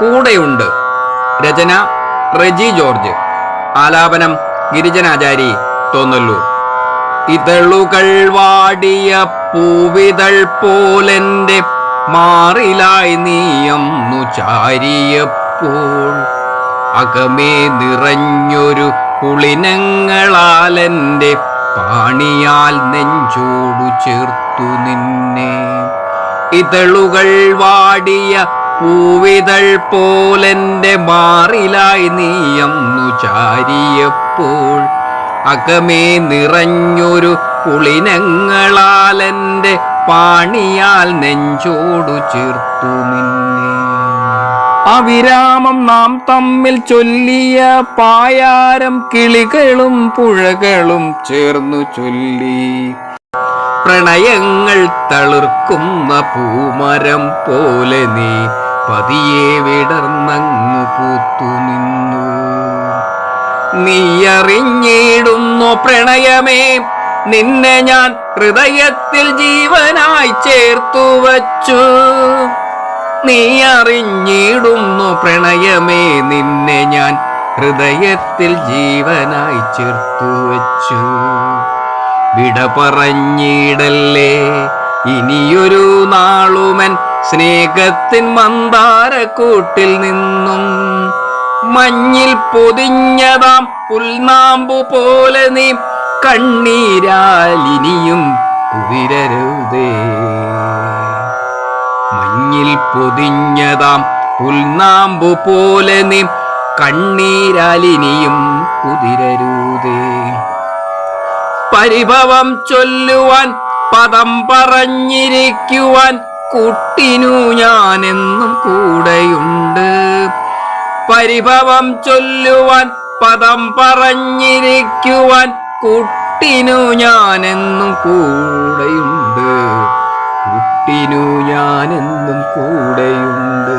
കൂടെയുണ്ട് രചന റെജി ജോർജ്. ആലാപനം ഗിരിജനാചാരി തോന്നല്ലൂർ. ഇതളുകൾ വാടിയ പൂവിതൾ പോലെന്റെ മാറിലായി നീയന്നു ചാരിയപ്പോൾ അകമേ നിറഞ്ഞൊരു കുളിനങ്ങളാലെന്റെ പാണിയാൽ നെഞ്ചോടു ചേർത്തു നിന്നെ. ഇതളുകൾ വാടിയ പൂവിതൾ പോലെന്റെ മാറിലായി നീയന്നു ചാരിയപ്പോൾ. അകമേ നിറഞ്ഞൊരു പുളിനങ്ങളാലെന്റെ പാണിയാൽ നെഞ്ചോടു ചേർത്തു നിന്നെ. അവിരാമം നാം തമ്മിൽ ചൊല്ലിയ പായാരം കിളികളും പുഴകളും ചേർന്നു ചൊല്ലി. പ്രണയങ്ങൾ തളിർക്കുന്ന പൂമരം പോലെ നീ പതിയെ വിടർന്നങ്ങു പൂത്തു നിന്നു. നീ അറിഞ്ഞിടുന്നു പ്രണയമേ നിന്നെ ഞാൻ ഹൃദയത്തിൽ ജീവനായി ചേർത്തു വച്ചു. നീ അറിഞ്ഞിടുന്നു പ്രണയമേ നിന്നെ ഞാൻ ഹൃദയത്തിൽ ജീവനായി ചേർത്തു വച്ചു. വിട പറഞ്ഞിടല്ലേ ഇനിയൊരു നാളുമൻ സ്നേഹത്തിൻ മന്ദാരക്കൂട്ടിൽ നിന്നും മഞ്ഞിൽ പൊതിഞ്ഞതാം പുൽനാമ്പു പോലെ നീ കണ്ണീരാലിനിയും കുതിരരുതേ മഞ്ഞിൽ പൊതിഞ്ഞതാം പുൽനാമ്പു പോലെ നീ കണ്ണീരാലിനിയും കുതിരരുതേ പരിഭവം ചൊല്ലുവാൻ പദം പറഞ്ഞിരിക്കുവാൻ കുട്ടിനു ഞാനെന്നും കൂടെയുണ്ട്. പരിഭവം ചൊല്ലുവാൻ പദം പറഞ്ഞിരിക്കുവാൻ കുട്ടിനു ഞാനെന്നും കൂടെയുണ്ട്. കുട്ടിനു ഞാനെന്നും കൂടെയുണ്ട്.